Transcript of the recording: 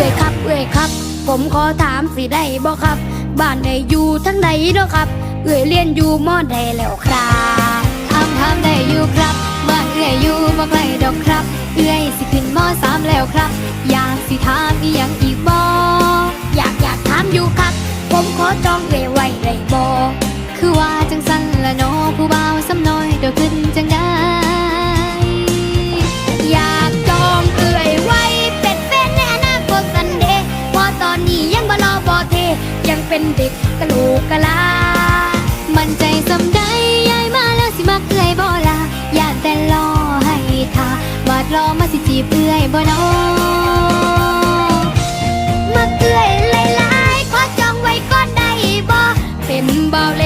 อ้ยครับเอ้ยครับ ผมขอถามสิได้บ่ครับ บ้านไหนอยู่ทั้งไหนเนาะครับ เอ้ยเรียนอยู่มอใดแล้วครับถามถามได้อยู่ครับบ้านเอื้อยอยู่บ่ไกลดอกครับ เอื้อยสิขึ้นมอสามแล้วครับ อยากสิถามอีหยังอีกบ่อยากอยากถามอยู่ครับ ผมขอจองเอ้ยไว เป็นเด็กกะโหลกกะลา มันใจสำได้ยายมาแล้วสิมักเคยบ่ลาอยากแต่รอให้ทาบาดรอมาสิจีบเอื่อยบ่นอมาเกเอื่อยหลายๆขอจองไว้ก็ได้บ่เป็นเบาเล